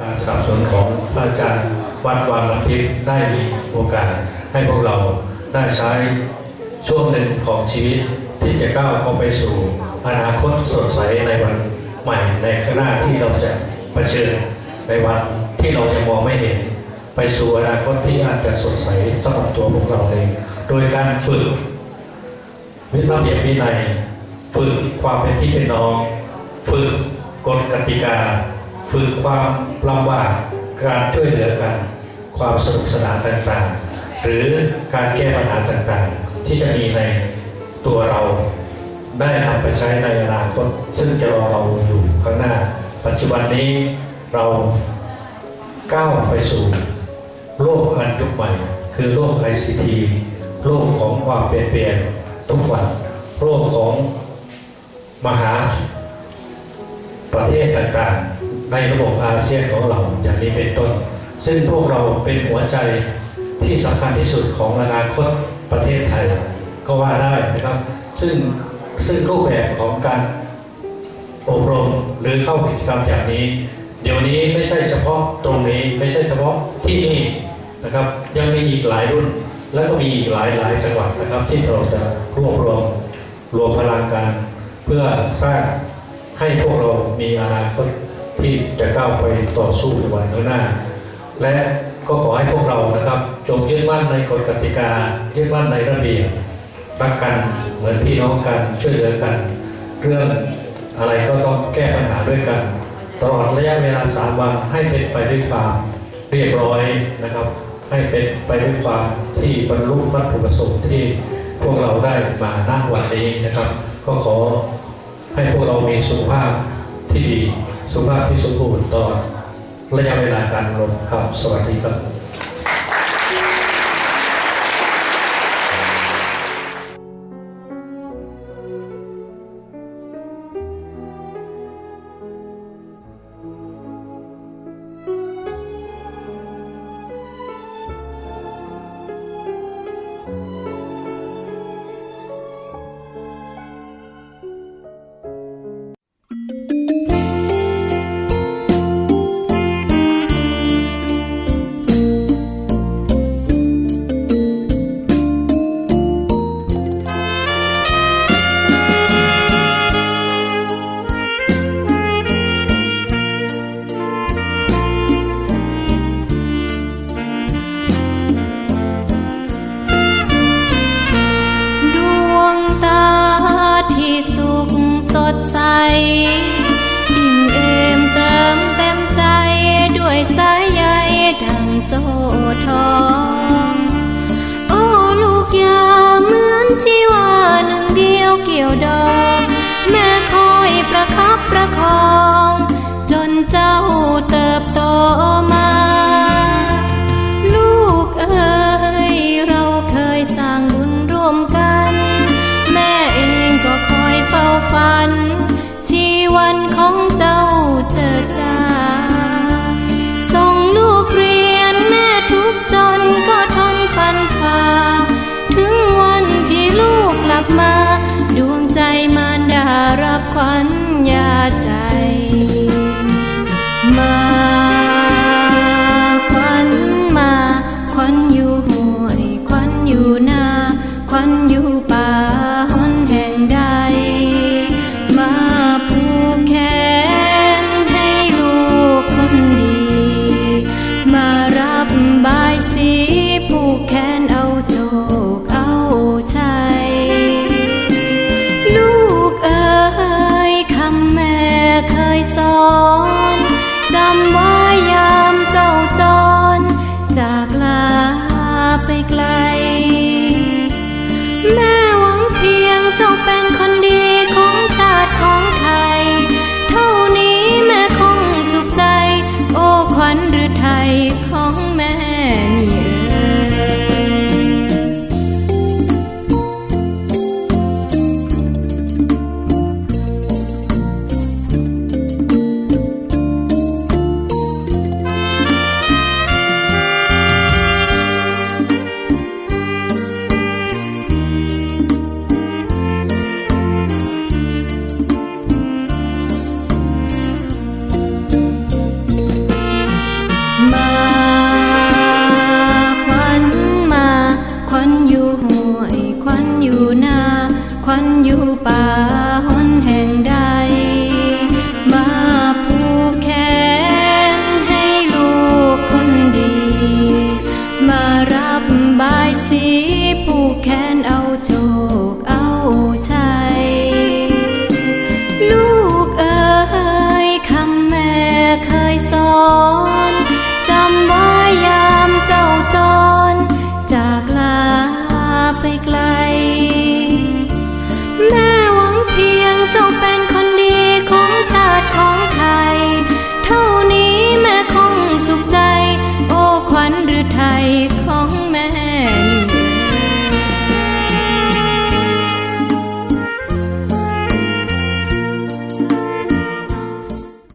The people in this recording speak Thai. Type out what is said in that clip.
การสนับสนุนของพระอาจารย์วัดวางน้ำทิพย์ได้มีโอกาสให้พวกเราได้ใช้ช่วงหนึ่งของชีวิตที่จะก้าวเข้าไปสู่อนาคตสดใสในวันใหม่ในข้างหน้าที่เราจะเผชิญในวันที่เรายังมองไม่เห็น ไปสู่อนาคตที่อาจจะสดใสสำหรับตัวพวกเราเอง โดยการฝึกวิระเบียบวินัยฝึกความเป็นพี่เป็นน้อง ฝึกกฎกติกา ฝึกความลำบากการช่วยเหลือกัน ความสนุกสนานต่างๆ หรือการแก้ปัญหาต่างๆ ที่จะมีในตัวเราได้นำไปใช้ในอนาคต ซึ่งจะรอเราอยู่ข้างหน้า ปัจจุบันนี้เราก้าวไปสู่โลกอันยุคใหม่ คือโลก ICT โลกของความเปลี่ยนแปลงทุกวันโลกของมหาประเทศต่างๆ ในระบบอาเซียนของเราอย่างนี้เป็นต้น ซึ่งพวกเราเป็นหัวใจที่สำคัญที่สุดของอนาคตประเทศไทยก็ว่าได้นะครับ ซึ่งซึ่งรูปแบบของการอบรมหรือเข้ากิจกรรมอย่างนี้ เดี๋ยวนี้ไม่ใช่เฉพาะตรงนี้ไม่ใช่เฉพาะที่นี่นะครับ ยังมีอีกหลายรุ่น แล้วก็มีอีกหลายหลายจังหวัดนะครับ ที่เราจะรวบรวมรวมพลังกัน เพื่อสร้างให้พวกเรามีอนาคต ที่จะก้าวไปต่อสู้ในวันข้างหน้า และก็ขอให้พวกเรานะครับ จงยึดมั่นในกฎกติกายึดมั่นในระเบียบรักกันเหมือนพี่น้องกันช่วยเหลือกัน เรื่องอะไรก็ต้องแก้ปัญหาด้วยกัน ตลอดระยะเวลาสามวันให้เป็นไปด้วยความเรียบร้อยนะครับ ให้เป็นไปด้วยความที่บรรลุวัตถุประสงค์ที่พวกเราได้มาณวันนี้นะครับ ก็ขอให้พวกเรามีสุขภาพที่ดี สุขภาพที่สมบูรณ์ต่อระยะเวลาการลงครับ สวัสดีครับ ใลู หรือไทยของแม่